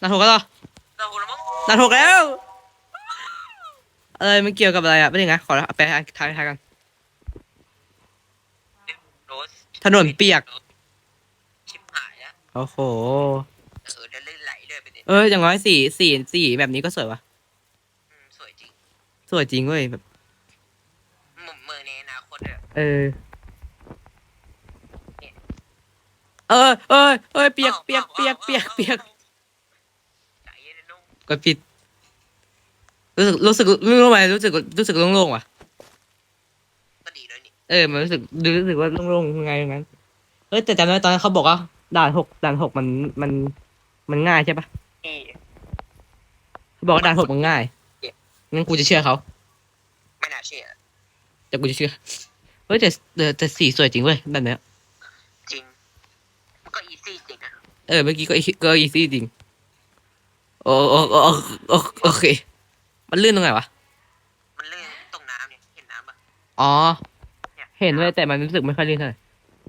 ด่านหกแล้วเหรอเราหัวละมั้งด่านหกแล้วเอ้ยมันเกี่ยวกับอะไรอะไม่ใช่ไงขอแปลทายทายกันโรสถนนเปียกชิบหายแล้วโอ้โหเออเดินเล่นไหลเลยไปเนี่ยเอ้ยอย่างน้อยสีสีสีแบบนี้ก็สวยวะอืมสวยจริงสวยจริงเว้ยแบบหมุนมือในอนาคตเลยเออเออเออเออเปียกเปียกเปียกเปียกเปียก ใจเย็นนะนุ่ม กดผิด รู้สึกรู้สึกรู้ไหมรู้สึกรู้สึกโล่งๆว่ะ ก็ดีเลยนี่เออมันรู้สึกรู้สึกว่าโล่งๆยังไงอย่างนั้นเฮ้ยแต่จำได้ตอนนั้นเขาบอกว่าด่านหกด่านหกมันมันมันง่ายใช่ปะนี่ เขาบอกว่าด่านหกมันง่ายงั้นกูจะเชื่อเขาไม่น่าเชื่อ แต่กูจะเชื่อเฮ้ยแต่แต่แต่สีสวยจริงเว้ยแบบเนี้ยจริง มันก็อีซี่จริงนะ เออเมื่อกี้ก็อีก็อีซี่จริง โอ้โอ้โอ้โอ้โอเค มันลื่นตรงไหนวะ มันลื่นตรงน้ำเนี่ยเห็นน้ำปะอ๋อเนี่ยเห็นเว้ยแต่มันรู้สึกไม่ค่อยลื่นเท่าไหร่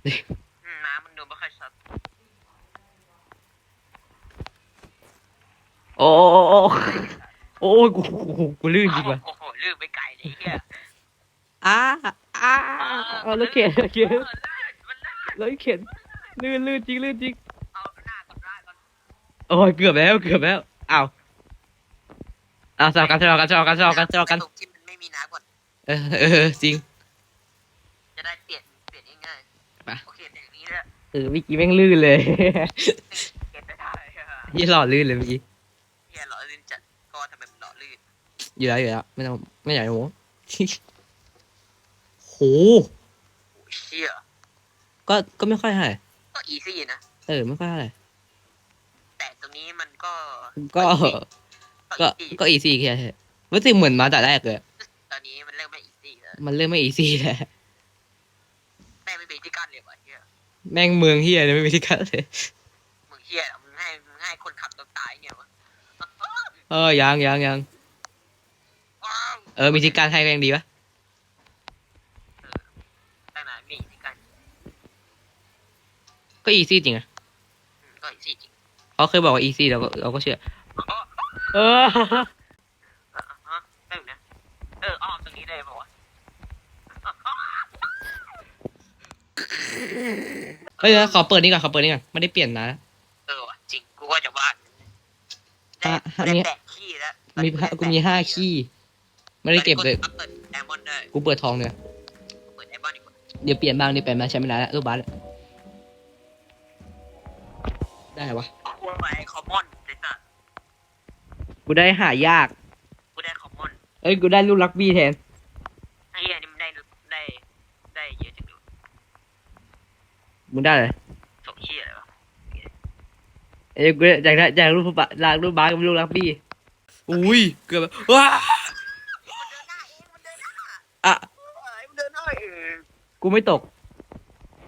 อืมน้ำมันดูไม่ค่อยชัดโอ้โอ้โอ้โอ้โอ้ยกูกูกูลื่นจริงว่ะโอ้โหลื่นไปไกลเลยเฮียอ้าอ้าเอาแล้วเข็นแล้วเข็นเออลื่นมันลื่นแล้วเข็นลื่นลื่นจริงลื่นจริง เอาหน้าก่อนหน้าก่อนโอ้ยเกือบแล้วเกือบแล้ว อ้าวอ้าวสลับกันสลับกันสลับกันสลับกันสลับกัน ตรงที่มันไม่มีน้ำก่อน เออเออจริง จะได้เปลี่ยนเปลี่ยนง่ายไปๆโอเคเป็นอย่างนี้แหละเออเมื่อกี้แม่งลื่นเลยเก็บไม่ได้อะยี่หล่อลื่นเลยเมื่อกี้ เฮียหล่อลื่นจัดก็ทำไมมันหล่อลื่นอยู่แล้วอยู่แล้วไม่ต้องไม่อยากจะโม้ โห โอ้ยเฮียก็ก็ไม่ค่อยเท่าไหร่ก็อีซี่นะ เออไม่ค่อยเท่าไหร่แต่ตรงนี้มันก็ก็ ก็อีซี่ก็อีซี่แค่รู้สึกเหมือนมาแต่แรกเลย ตอนนี้มันเริ่มไม่อีซี่แล้วมันเริ่มไม่อีซี่แล้วแม่งไม่มีที่กั้นเลยว่ะเฮียแม่งเมืองเฮียเลยไม่มีที่กันเลยมึงเฮียมึงให้มึงให้คนขับต้องตายไงวะเออยังยังยังว้าวเออมีที่การให้ก็ยังดีปะตั้งนานมีที่กั้นก็อีซี่จริงอะอืมก็อีซี่จริง เขาเคยบอกว่าอีซี่เราก็เราก็เชื่ออ๋อเอออะฮะได้อยู่นะเอออ้อมตรงนี้ได้ป่าวะเฮ้ยเดี๋ยวขอเปิดนี่ก่อนขอเปิดนี่ก่อนไม่ได้เปลี่ยนนะ เออว่ะจริงกูว่าจะวาดได้อะได้อันนี้ แตะขี้แล้วมีห้ากูมีห้าขี้ไม่ได้เก็บเลย ตอนนี้เปิดไดมอนด์ได้กูเปิดทองเลยเปิดไดมอนด์ดีกว่าเดี๋ยวเปลี่ยนบ้างเดี๋ยวเปลี่ยนมาใช้ไม่ได้แล้วรูปบัสได้วะกูไปคอ มมอนไอ้สัสกูได้หายาก กูได้คอมมอนเอ้ย กูได้ลูกลักบี้แทน ไอ้เหี้ยนี่มันได้ได้ได้เยอะจังเลยมึงได้เลยส่งเหี้ยอะไรวะเอ้ย กูอยากได้อยากรูปบาอยากรูปบาสกับลูกลักบี้ อุ้ย เกือบว้ามันเดินหน้าเองมันเดินหน้าอะ เอ้ยมันเดินหน้าเองกูไม่ตก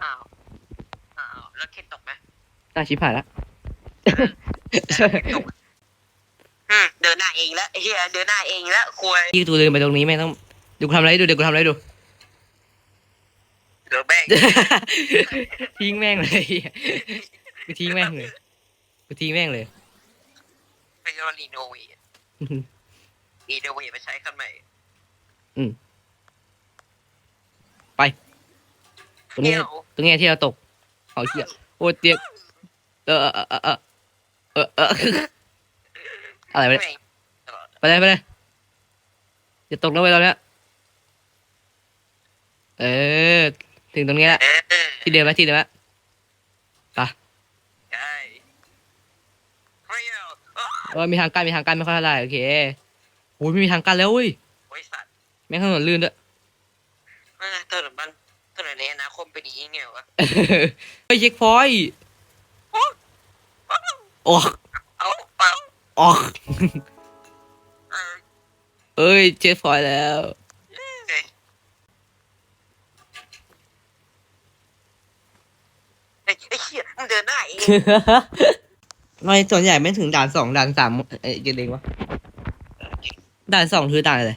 อ้าวอ้าวแล้วเคนตกไหมตาชิบหายละ อืมเดินหน้าเองแล้วไอ้เหี้ยเดินหน้าเองแล้วคุยยี่ตูเดินไปตรงนี้ไม่ต้องเดี๋ยวกูทำอะไรให้ดูเดี๋ยวกูทำอะไรให้ดู เดี๋ยวแม่ง ทิ้งแม่งเลย กูทิ้งแม่งเลย กูทิ้งแม่งเลย ไปรอรีโนเวทรีโนเวทไปใช้คันใหม่ตรงนี้เดี๋ยวตรงนี้ที่เราตก เอาเหี้ยโอ้ยเตียงเออเออเออเออ เออเอออะไรไปแม่งไปเลยไปเลยจะตกแล้วไปเราเนี้ยเออ ถึงตรงนี้แล้วเออที่เดิมแล้วที่เดิมแล้วใช่เฮ้ยเอาเออมีทางกั้นมีทางกั้นไม่ค่อยเท่าไหร่โอเคโอ้ยไม่มีทางกั้นแล้วเว้ยบริษัทแม่งถนนลื่นด้วยเออถนนบ้านถนนในอนาคตเป็นอย่างนี้ไงวะไปเช็คพอยต์ ออกเอาเอาออก เออเอ้ยเช็คพอยต์แล้วเอ้ยไอ้ไอ้เหี้ยมึงเดินหน้าเองไม่ส่วนใหญ่ไม่ถึงด่านสองด่านสามเอ้ยกี่เด้งวะด่านสองคือด่านอะไร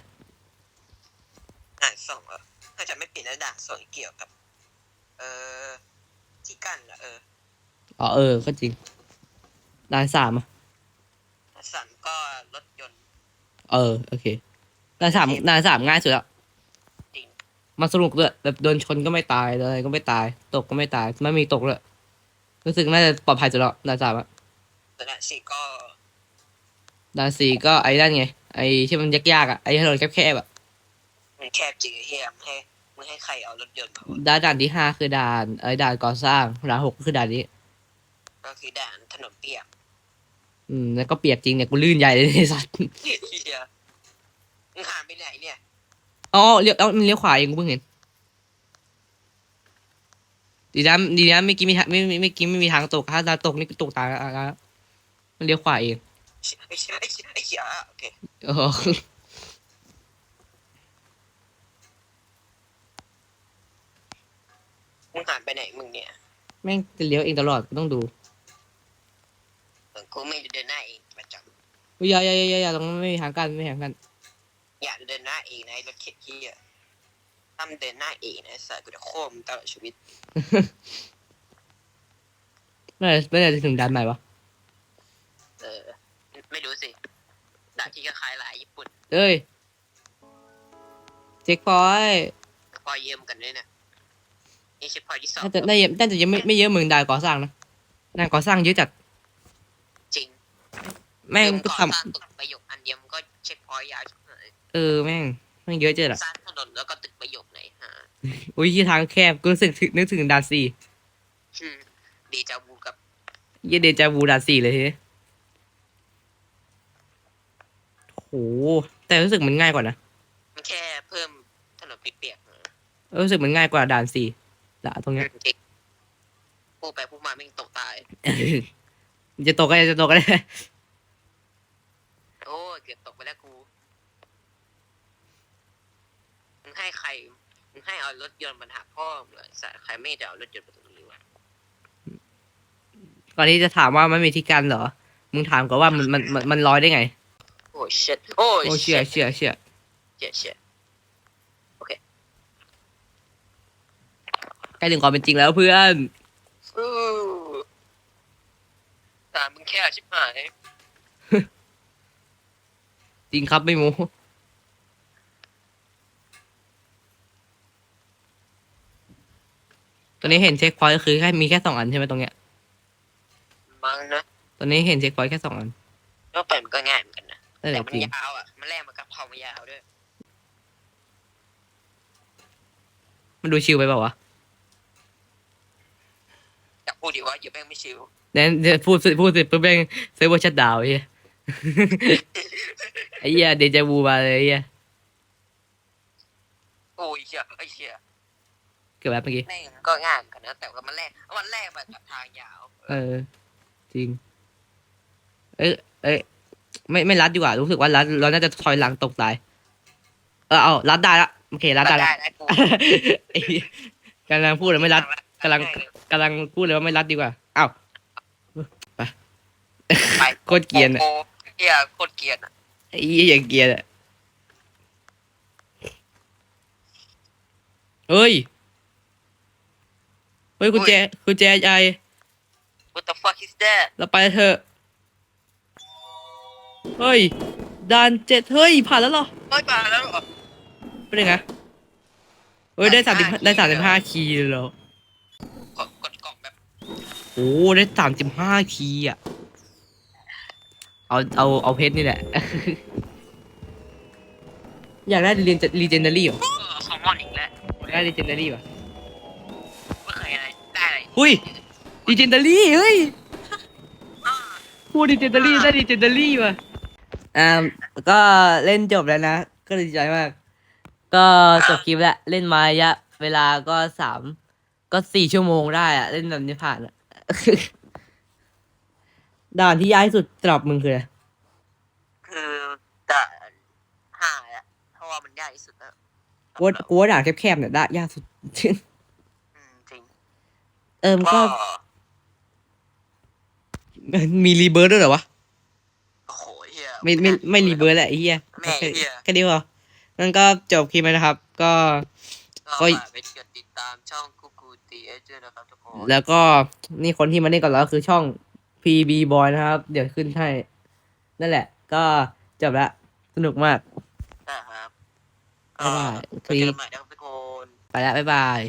ด่านสองเหรอถ้าจะไม่ผิดนะด่านสองเกี่ยวกับ เอ่อที่กั้นเหรอเออ อ๋อเออ ก็จริง ด่านสามอะสามก็รถยนต์ เออ โอเคด่านสามด่านสามง่ายสุดละจริง มันสนุกด้วยแบบโดนชนก็ไม่ตายอะไรก็ไม่ตาย ตกก็ไม่ตายไม่มีตกเลยรู้สึกน่าจะปลอดภัยสุดแล้วด่านสามอะส่วนด่านสี่ก็ด่านสี่ก็ไอ้นั่นไง ไอ้ที่มันยากๆอะไอ้ถนนแคบๆอะมันแคบจริงไอ้เฮียมึงให้มึงให้ใครเอารถยนต์มาวะด่านด่านที่ห้าคือด่านไอ้ด่านก่อสร้างด่านหกก็คือด่านนี้ ก็คือด่านถนนเปียก อืมแล้วก็เปียกจริงเนี่ยกูลื่นใหญ่เลยไอ้สัตว์เฮียมึงหาไปไหนเนี่ย อ๋อเลี้ยวเอ้ามันเลี้ยวขวาเองกูเพิ่งเห็น ดีนะดีนะไม่อกี้มีทางไม่ไม่ไม่อกี้ไม่มีทางตกถ้าทางตกนี่ก็ตกตายแล้วแล้วมันเลี้ยวขวาเองไอ้เหี้ยไอ้เหี้ยไอ้เหี้ยโอเคโอ้โหมึงหาไปไหนมึงเนี่ย แม่งจะเลี้ยวเองตลอดกูต้องดูเออ กูไม่ได้เดินหน้าเองประจอุ้ยอย่าอย่าอย่าอย่าอย่าตรงนั้นไม่มีทางกันไม่มีทางกันำอยากเดินหน้าเองนะไอ้รถเข็นเฮียถ้ามันเดินหน้าเองนะไอ้สัตว์กูจะโค้มตลอดชีวิตเมื่อไหร่เมื่อไหร่จะถึงด่านใหม่วะเออ ไม่รู้สิด่านที่คล้ายๆลายญี่ปุ่นเอ้ยเช็คพอยต์พอเยี่ยมกันด้วยนะนี่เช็คพอยที่สองน่าจะน่าจะน่าจะยังไม่ไม่เยอะเหมือนด่านก่อสร้างนะด่านก่อสร้างเยอะจัดจริง แม่งคือก็ก่อทสร้างตึกประโยคอันเดียวมันก็เช็คพอยยาวชิบหายำเออแม่งแม่งเยอะจัดอะสร้างถนนแล้วก็ตึกประโยคไหนฮะอุ้ยที่ทางแคบกูรู้สึกถึงนึกถึงด่านสี่อืมดีจาวูกับเยี่ยเดจาวูด่านสี่เลยทีนี้โหแต่รู้สึกมันง่ายกว่านะมันแค่เพิ่มถนนเปียกๆนะรู้สึกมันง่ายกว่าด่านสี่ด่านตรงเนี้ย จริงพูดไปพูดมาไม่งตกตาย จะตกก็ได้จะตกก็ได้โอ้ย เกือบตกไปแล้วกู มึงให้ใคร มึงให้เอารถยนต์มาหาพ่อมึงเลยสัตว์ใครไม่จะเอารถยนต์มาตรงนี้วะก่อนที่จะถามว่ามันมีที่กันเหรอ มึงถามก่อนว่ามันมันมันมันลอยได้ไง โอ้ยเช็ดโอ้ยโอ้เชี่ยเชี่ยเชี่ยเชี่ยเชี่ยใกล้ถึงความเป็นจริงแล้วเพื่อน อู้ตามมึงแค่ชิบหาย จริงครับไม่โม้ตอนนี้เห็นเช็คพอยต์คือแค่มีแค่สองอันใช่ไหมตรงเนี้ยมั้งนะตอนนี้เห็นเช็คพอยต์แค่สองอันก็ไปมันก็ง่ายเหมือนกันนะแต่แต่มันจริงยาวอะมันแลกมากับความยาวด้วยมันดูชิลไปเปล่าวะอยากพูดดีว่าอย่าแม่งไม่ชิวเดี๋ยวเดี๋ยวพูดสิพูดเสร็จปุ๊บแม่งเซิร์ฟเวอร์ชัดดาวน์ไอ้เหี้ยไอ้เหี้ยเดจาวูมาเลยไอ้เหี้ยโอ้ยเชี่ยไอ้เชี่ยเกือบแบบเมื่อกี้ แม่งก็ง่ายเหมือนกันนะ แต่ว่ามันแลกมันแลกมากับทางยาวเออ จริง เอ้ยเอ้ยไม่ไม่รัดดีกว่า รู้สึกว่ารัดเราน่าจะถอยหลังตกตาย เออเอารัดได้ละโอเครัดได้ละได้กูไอ้เหี้ยกำลังพูดเลยไม่รัด กำลัง กำลังพูดเลยว่าไม่รัดดีกว่าอ้าว ไป ไปโคตรเกรียนอะ โอ้โหเฮียโคตรเกรียนอะ ไอ้เหี้ยอย่างเกรียร์อะเฮ้ย เฮ้ยกุญแจกุญแจใหญ่ What the fuck is that เราไปเถอะ เฮ้ยด่านเจ็ดเฮ้ย ผ่านแล้วเหรอเฮ้ยมาแล้วเหรอ เป็นยังไงเฮ้ยได้สามสิบ35ได้สามสิบห้าคีย์เลยเหรอกดกดกล่องแบบ โอ้ได้สามสิบห้าคีย์อะ เอาเอาเอาเพชรนี่แหละ อยากได้รีเจนรีเจนดารี่เหรอเออคอมมอนอีกแล้วอยากได้รีเจนดารี่ป่ะไม่เคยอะไรได้อะไรหุ้ยรีเจนดารี่เฮ้ยอ่าพูดรีเจนดารี่ได้รีเจนดารี่ว่ะอ่าก็เล่นจบแล้วนะ ก็ดีใจมาก ก็จบคลิปแล้วเล่นมาระยะ เวลาก็สามก็สี่ชั่วโมงได้อะเล่นแบบนี้ผ่านอะ ด่านที่ยากที่สุดสำหรับมึงคืออะไรคือด่านห้าแล้วเพราะว่ามันยากที่สุดแล้วกูว่ากูว่าด่านแคบๆเนี่ยได้ยากสุด อืมจริงเออมันก็ ก็มีรีเบิร์ดด้วยเหรอวะ โอ้โหเฮีย ไม่ไม่ไม่รีเบิร์ดแหละไอ้เหี้ยแม่เหี้ย แค่นี้พอนั่นก็จบคลิปแล้วนะครับ ก็ ก็ ก็ฝากไปกดติดตามช่องกูกูตีเอเจนะครับทุกคนแล้วก็นี่คนที่มาเล่นกับเราก็คือช่อง PB Boy นะครับ เดี๋ยวขึ้นให้ นั่นแหละ ก็จบละ สนุกมากนะครับบ๊ายบาย ก็เจอกันใหม่นะครับทุกคน ไปละบ๊ายบาย